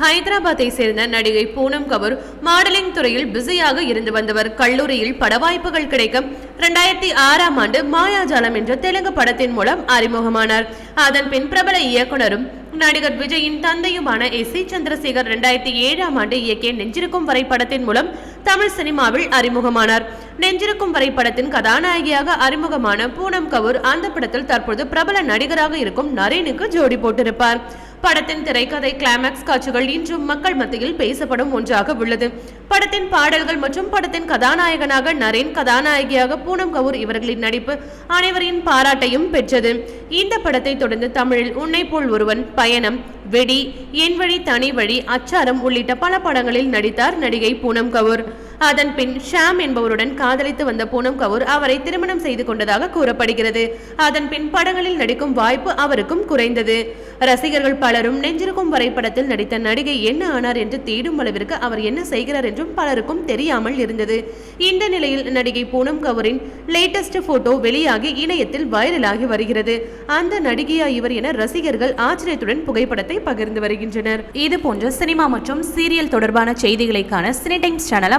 ஹைதராபாத்தை சேர்ந்த நடிகை பூனம் கபூர் மாடலிங் துறையில் பிஸியாக இருந்து வந்தவர். கல்லூரியில் பட வாய்ப்புகள் கிடைக்க இரண்டாயிரத்தி ஆறாம் ஆண்டு மாயாஜாலம் என்ற தெலுங்கு படத்தின் மூலம் அறிமுகமானார். அதன் பின் பிரபல இயக்குனரும் நடிகர் விஜயின் தந்தையுமான எஸ் சி சந்திரசேகர் இரண்டாயிரத்தி ஏழாம் ஆண்டு இயக்கிய நெஞ்சிருக்கும் வரை படத்தின் மூலம் தமிழ் சினிமாவில் அறிமுகமானார். நெஞ்சிருக்கும் வரை படத்தின் கதாநாயகியாக அறிமுகமான பூனம் கபூர் அந்த படத்தில் தற்போது பிரபல நடிகராக இருக்கும் நரேனுக்கு ஜோடி போட்டிருப்பார். படத்தின் திரைக்கதை கிளைமேக்ஸ் காட்சிகள் இன்றும் மக்கள் மத்தியில் பேசப்படும் ஒன்றாக உள்ளது. படத்தின் பாடல்கள் மற்றும் படத்தின் கதாநாயகனாக நரேன் கதாநாயகியாக பூனம் கவுர் இவர்களின் நடிப்பு அனைவரின் பாராட்டையும் பெற்றது. இந்த படத்தை தொடர்ந்து தமிழில் உன்னை போல் ஒருவன் பயணம் வெடி என் வழி தனி வழி அச்சாரம் உள்ளிட்ட பல படங்களில் நடித்தார் நடிகை பூனம் கவுர். அதன் பின் ஷாம் என்பவருடன் காதலித்து வந்த பூனம் கவுர் அவரை திருமணம் செய்து கொண்டதாக கூறப்படுகிறது. அதன் பின் படங்களில் நடிக்கும் வாய்ப்பு அவருக்கும் குறைந்தது. ரசிகர்கள் பலரும் நெஞ்சிருக்கும் வரைபடத்தில் நடித்த நடிகை என்ன ஆனார் என்று தேடும் அளவிற்கு அவர் என்ன செய்கிறார் என்றும் பலருக்கும் தெரியாமல் இருந்தது. இந்த நிலையில் நடிகை பூனம் கவுரின் லேட்டஸ்ட் போட்டோ வெளியாகி இணையத்தில் வைரலாகி வருகிறது. அந்த நடிகையா இவர் என ரசிகர்கள் ஆச்சரியத்துடன் புகைப்படத்தை பகிர்ந்து வருகின்றனர். இது போன்ற சினிமா மற்றும் சீரியல் தொடர்பான செய்திகளைக்கான சினி டைம்ஸ் சேனலை